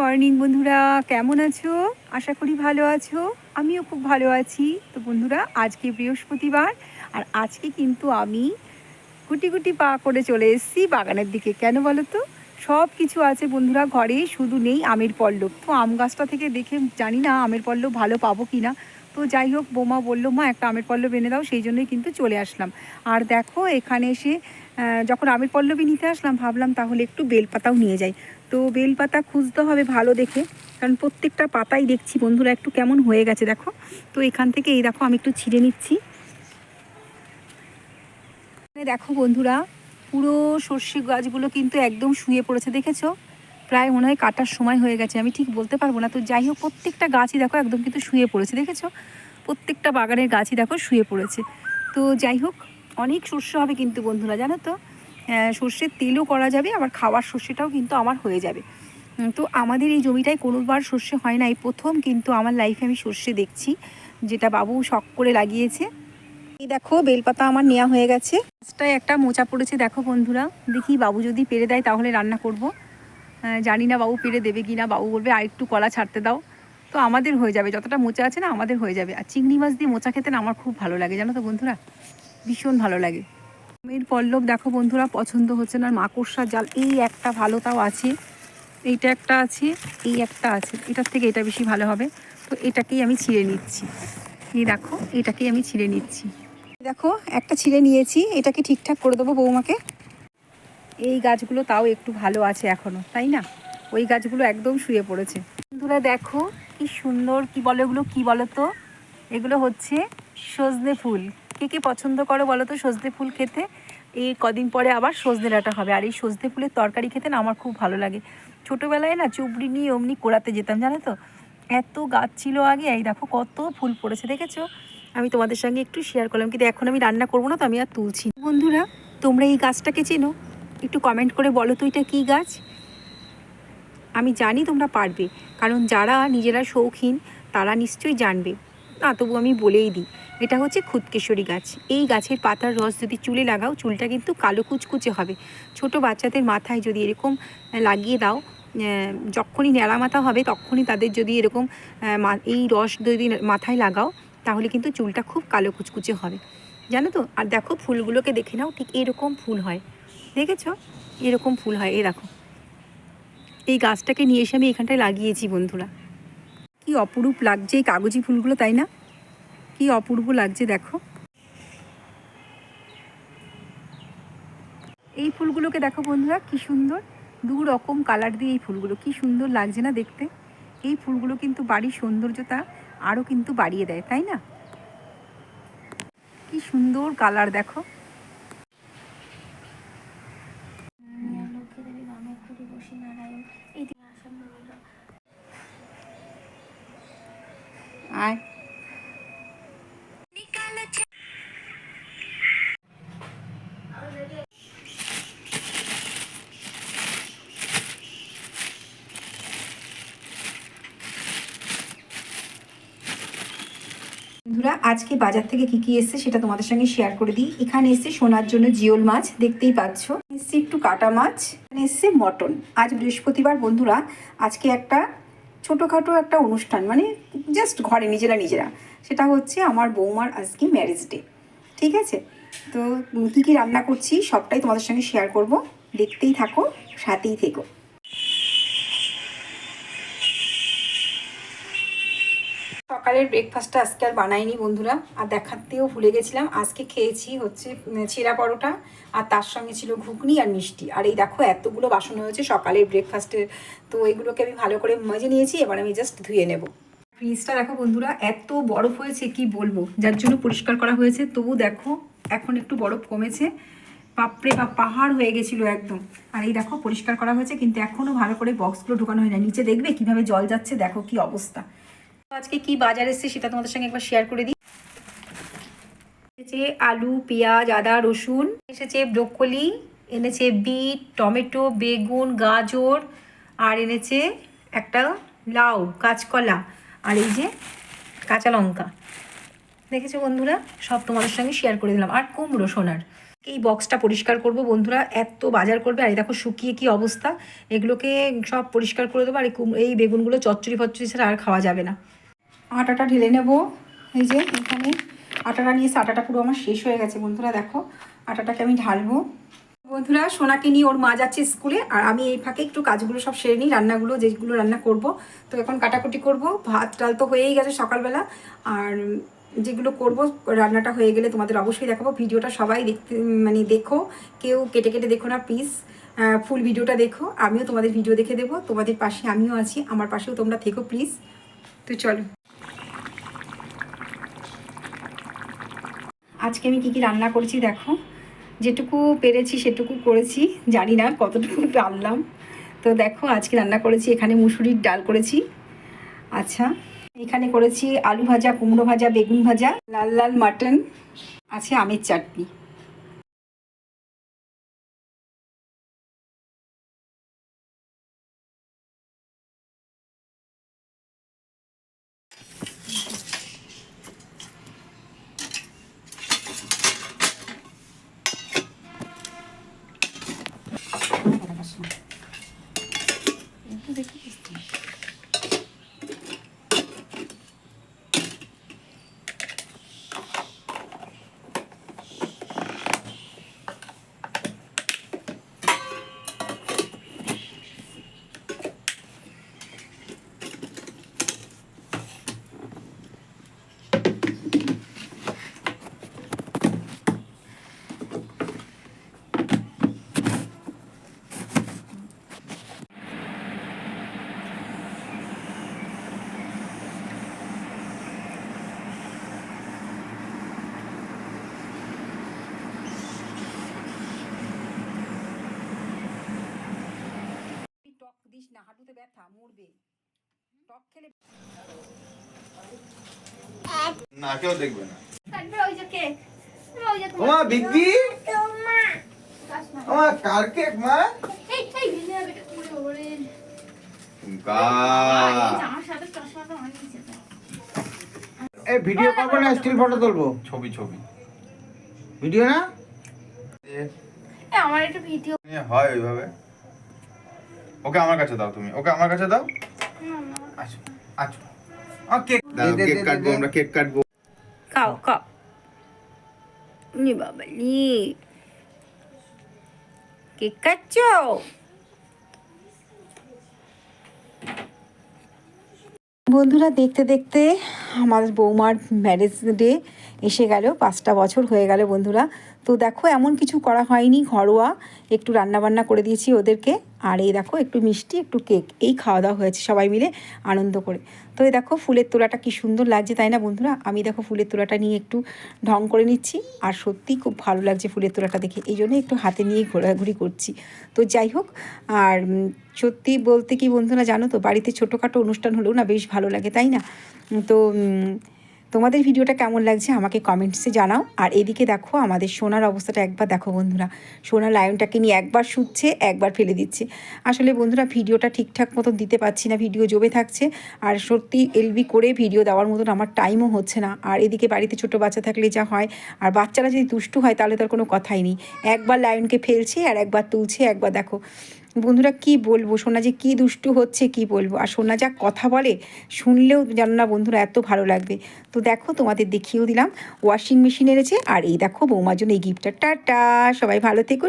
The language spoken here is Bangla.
মর্নিং বন্ধুরা, কেমন আছো? আশা করি ভালো আছো। আমিও খুব ভালো আছি। তো বন্ধুরা, আজকে বৃহস্পতিবার, আর আজকে কিন্তু আমি গুটি গুটি পা করে চলে এসেছি বাগানের দিকে। কেন বলো তো? সব কিছু আছে বন্ধুরা, ঘরে শুধু নেই আমের পল্লব। তো আম গাছটা থেকে দেখে জানি না আমের পল্লব ভালো পাবো কি না তো যাই হোক, বোমা বলল, মা, একটা আমের পল্লব এনে দাও। সেই জন্যই কিন্তু চলে আসলাম। আর দেখো, এখানে এসে যখন আমের পল্লবী নিতে আসলাম, ভাবলাম তাহলে একটু বেলপাতাও নিয়ে যাই। তো বেল পাতা খুঁজতে হবে ভালো দেখে, কারণ প্রত্যেকটা পাতাই দেখছি বন্ধুরা একটু কেমন হয়ে গেছে, দেখো। তো এখান থেকে এই দেখো আমি একটু ছিঁড়ে নিচ্ছি। দেখো বন্ধুরা, পুরো সর্ষে গাছগুলো কিন্তু একদম শুয়ে পড়েছে, দেখেছ? প্রায় মনে হয় কাটার সময় হয়ে গেছে, আমি ঠিক বলতে পারব না। তো যাই হোক, প্রত্যেকটা গাছই দেখো একদম কিন্তু শুয়ে পড়েছে, দেখেছ? প্রত্যেকটা বাগানের গাছই দেখো শুয়ে পড়েছে। তো যাই হোক, অনেক শস্য হবে কিন্তু বন্ধুরা, জানো তো? সর্ষের তেলও করা যাবে, আবার খাওয়ার সর্ষেটাও কিন্তু আমার হয়ে যাবে। তো আমাদের এই জমিটায় কোনোবার সর্ষে হয় না এই প্রথম কিন্তু আমার লাইফে আমি সর্ষে দেখছি, যেটা বাবু শখ করে লাগিয়েছে। এই দেখো, বেলপাতা আমার নেওয়া হয়ে গেছে। গাছটায় একটা মোচা পড়েছে, দেখো বন্ধুরা। দেখি বাবু যদি পেরে দেয়, তাহলে রান্না করব। জানি না বাবু পেরে দেবে কি না বাবু বলবে, আর একটু কলা ছাড়তে দাও। তো আমাদের হয়ে যাবে, যতটা মোচা আছে না, আমাদের হয়ে যাবে। আর চিংড়ি মাছ দিয়ে মোচা খেতে না আমার খুব ভালো লাগে, জানো তো বন্ধুরা? ভীষণ ভালো লাগে। আমের পল্লব, দেখো বন্ধুরা, পছন্দ হচ্ছে না মাকড়সার জাল, এই একটা ভালো তাও আছে, এইটা একটা আছে, এই একটা আছে, এটার থেকে এটা বেশি ভালো হবে, তো এটাকেই আমি ছিঁড়ে নিচ্ছি, এই দেখো, এটাকেই আমি ছিঁড়ে নিচ্ছি দেখো, একটা ছিঁড়ে নিয়েছি, এটাকে ঠিকঠাক করে দেবো বৌমাকে, এই গাছগুলো তাও একটু ভালো আছে এখনও, তাই না, ওই গাছগুলো একদম শুয়ে পড়েছে, বন্ধুরা দেখো, কি সুন্দর, কি বলে ওগুলো, কি বলো তো এগুলো হচ্ছে সজনে ফুল কে কে পছন্দ করো বলো তো? সজনে ফুল খেতে। এই কদিন পরে আবার সজনে ডাঁটা হবে। আর এই সজনে ফুলের তরকারি খেতে না আমার খুব ভালো লাগে। ছোটোবেলায় না চুবড়ি নিয়ে অমনি কোড়াতে যেতাম, জানো তো? এত গাছ ছিল আগে, এই দেখো কত ফুল পড়েছে, দেখেছ? আমি তোমাদের সঙ্গে একটু শেয়ার করলাম, কিন্তু এখন আমি রান্না করব না, তো আমি আর তুলছি বন্ধুরা, তোমরা এই গাছটাকে চেনো? একটু কমেন্ট করে বলো তো এটা কী গাছ? আমি জানি তোমরা পারবে, কারণ যারা নিজেরা শৌখিন, তারা নিশ্চয়ই জানবে। না, তবু আমি বলেই দিই। এটা হচ্ছে খুদকেশরী গাছ। এই গাছের পাতার রস যদি চুলে লাগাও, চুলটা কিন্তু কালো কুচকুচে হবে। ছোট বাচ্চাদের মাথায় যদি এরকম লাগিয়ে দাও যখনই ন্যাড়া মাথা হবে, তখনই তাদের যদি এরকম এই রস যদি মাথায় লাগাও, তাহলে কিন্তু চুলটা খুব কালো কুচকুচে হবে। জানো তো? আর দেখো, ফুলগুলোকে দেখে নাও, ঠিক এরকম ফুল হয়। দেখেছ? এরকম ফুল হয়, এই দেখো। এই গাছটাকে নিয়ে এসে আমি এখানটায় লাগিয়েছি, বন্ধুরা। কি অপরূপ লাগছে এই কাগজি ফুলগুলো, তাই না? কি অপূর্ব লাগছে দেখো। এই ফুলগুলোকে দেখো বন্ধুরা, কি সুন্দর। দু রকম কালার দিয়ে এই ফুলগুলো, কি সুন্দর লাগছে না দেখতে। এই ফুলগুলো কিন্তু বাড়ির সৌন্দর্যতা আরও কিন্তু বাড়িয়ে দেয়, তাই না? কি সুন্দর কালার দেখো। বন্ধুরা, আজকে বাজার থেকে কি কি এসছে সেটা তোমাদের সঙ্গে শেয়ার করে দিই। এখানে এসছে সোনার জন্য জিওল মাছ, দেখতেই পাচ্ছ। এসছে একটু কাটা মাছ, এখানে এসছে মটন। আজ বৃহস্পতিবার বন্ধুরা, আজকে একটা ছোটোখাটো একটা অনুষ্ঠান মানে জাস্ট ঘরে নিজেরা নিজেরা। সেটা হচ্ছে আমার বৌমার আজকে ম্যারেজ ডে ঠিক আছে? তো কি কি রান্না করছি সবটাই তোমাদের সঙ্গে শেয়ার করব। দেখতেই থাকো, সাথেই থেকো। সকালের ব্রেকফাস্টটা আজকে আর বানাইনি বন্ধুরা, আর দেখাতেও ভুলে গেছিলাম। আজকে খেয়েছি হচ্ছে ছেঁড়া পরোটা, আর তার সঙ্গে ছিল ঘুগনি আর মিষ্টি। আর এই দেখো এতগুলো বাসন হয়েছে সকালের ব্রেকফাস্টের তো এগুলোকে আমি ভালো করে মেজে নিয়েছি, এবার আমি জাস্ট ধুয়ে নেব। ফ্রিজটা দেখো বন্ধুরা, এত বরফ হয়েছে, কি বলব? যার জন্য পরিষ্কার করা হয়েছে। তবু দেখো, এখন একটু বরফ কমেছে। বাপরে বা পাহাড় হয়ে গেছিল একদম। আর এই দেখো, পরিষ্কার করা হয়েছে, কিন্তু এখনও ভালো করে বক্সগুলো ঢোকানো হয় না নিচে দেখবে কীভাবে জল যাচ্ছে, দেখো কি অবস্থা। আজকে কি বাজার এসেছে সেটা তোমাদের সঙ্গে একবার শেয়ার করে দিই। এসেছে আলু, পেঁয়াজ, আদা, রসুন, এসেছে ব্রোকলি, এনেছে বিট, টমেটো, বেগুন, গাজর, আর এনেছে একটা লাউ, কাঁচকলা, আর এই যে কাঁচা লঙ্কা। দেখেছ বন্ধুরা? সব তোমাদের সঙ্গে শেয়ার করে দিলাম। আর কুমড়ো সোনার। এই বক্সটা পরিষ্কার করব বন্ধুরা। এত বাজার করবে, আর দেখো শুকিয়ে কি অবস্থা। এগুলোকে সব পরিষ্কার করে দেবো, আর এই বেগুনগুলো চচ্চড়ি ফচ্চড়ি ছাড়া আর খাওয়া যাবে না। আটাটা ঢেলে নেব। এই যে এখানে আটাটা নিয়ে আটাটা পুরো আমার শেষ হয়ে গেছে বন্ধুরা, দেখো। আটাটাকে আমি ঢালবো। বন্ধুরা, সোনাকে নিয়ে ওর মা যাচ্ছে স্কুলে, আর আমি এই ফাঁকে একটু কাজগুলো সব সেরে নিই, রান্নাগুলো, যেগুলো রান্না করব। তো এখন কাটাকুটি করব, ভাত ডাল তো হয়েই গেছে সকালবেলা। আর যেগুলো করব, রান্নাটা হয়ে গেলে তোমাদের অবশ্যই দেখাবো। ভিডিওটা সবাই দেখতে মানে দেখো, কেউ কেটে কেটে দেখো না প্লিজ ফুল ভিডিওটা দেখো। আমিও তোমাদের ভিডিও দেখে দেবো। তোমাদের পাশে আমিও আছি, আমার পাশেও তোমরা থেকো প্লিজ তো চলো। আজকে আমি কি কি রান্না করেছি দেখো। যেটুকু পেরেছি সেটুকু করেছি, জানি না কতটুকু পারলাম। তো দেখো, আজকে রান্না করেছি, এখানে মুসুরির ডাল করেছি। আচ্ছা এখানে করেছি আলু ভাজা, কুমড়ো ভাজা, বেগুন ভাজা, লাল লাল মাটন, আছে আমের চাটনি টক দিস ব্যথা মরবে। টক খেলে না কেউ দেখবে না। ওই যে কেক। ওই যে তোমার কাজ না ওমা কার কেক মা? এই এই ভিজে যাবে এটা পুরো ওরে। আমার সাথে চশমাটা আনিয়েছে এই ভিডিও করব না স্টিল ফটো তুলবো? ছবি ছবি। ভিডিও না? এ, এ, আমার একটু ভিডিও হয় ওইভাবে। ওকে আমার কাছে দাও তুমি। ওকে আমার কাছে দাও। আচ্ছা আচ্ছা। কেক দে, দে, কেক কাটবো আমরা কেক কাটবো। খাও খাও। নি বাবা কেক খাচ্ছ বন্ধুরা দেখতে দেখতে আমার বৌমার ম্যারেজ ডে এসে গেল। পাঁচটা বছর হয়ে গেল বন্ধুরা। তো দেখো, এমন কিছু করা হয়নি ঘরোয়া। একটু রান্নাবান্না করে দিয়েছি ওদেরকে। আর এই দেখো, একটু মিষ্টি, একটু কেক। এই খাওয়া দাওয়া হয়েছে সবাই মিলে আনন্দ করে। তো এই দেখো, ফুলের তোলাটা কি সুন্দর লাগছে তাই না বন্ধুরা? আমি দেখো, ফুলের তোলাটা নিয়ে একটু ঢং করে নিচ্ছি। আর সত্যিই খুব ভালো লাগছে ফুলের তোলাটা দেখে। এই জন্য একটু হাতে নিয়ে ঘোরাঘুরি করছি। তো যাই হোক, আর সত্যি বলতে কি বন্ধুরা জানো তো, বাড়িতে ছোটোখাটো অনুষ্ঠান হলেও না বেশ ভালো লাগে তাই না? তো তোমাদের ভিডিওটা কেমন লাগছে আমাকে কমেন্টসে জানাও। আর এদিকে দেখো, আমাদের সোনার অবস্থাটা একবার দেখো বন্ধুরা। সোনা লায়নটাকে নিয়ে একবার শুচ্ছে, একবার ফেলে দিচ্ছে। আসলে বন্ধুরা, ভিডিওটা ঠিকঠাক মতন দিতে পারছি না, ভিডিও জমে থাকছে। আর সত্যি এলবি করে ভিডিও দেওয়ার মতন আমার টাইমও হচ্ছে না। আর এদিকে বাড়িতে ছোট বাচ্চা থাকলে যা হয়, আর বাচ্চারা যদি দুষ্টু হয় তাহলে তার কোনো কথাই নেই। একবার লায়নকে ফেলছে আর একবার তুলছে, একবার দেখো। বন্ধুরা কি বলব? সোনা যে কি দুষ্টু হচ্ছে কি বলব? আর সোনা যা কথা বলে, শুনলেও জানো না বন্ধুরা এত ভালো লাগবে। তো দেখো তোমাদের দেখিয়েও দিলাম ওয়াশিং মেশিন এনেছে। আর এই দেখো বৌমার জন্য এই গিফটটা টাটা! সবাই ভালো থেকো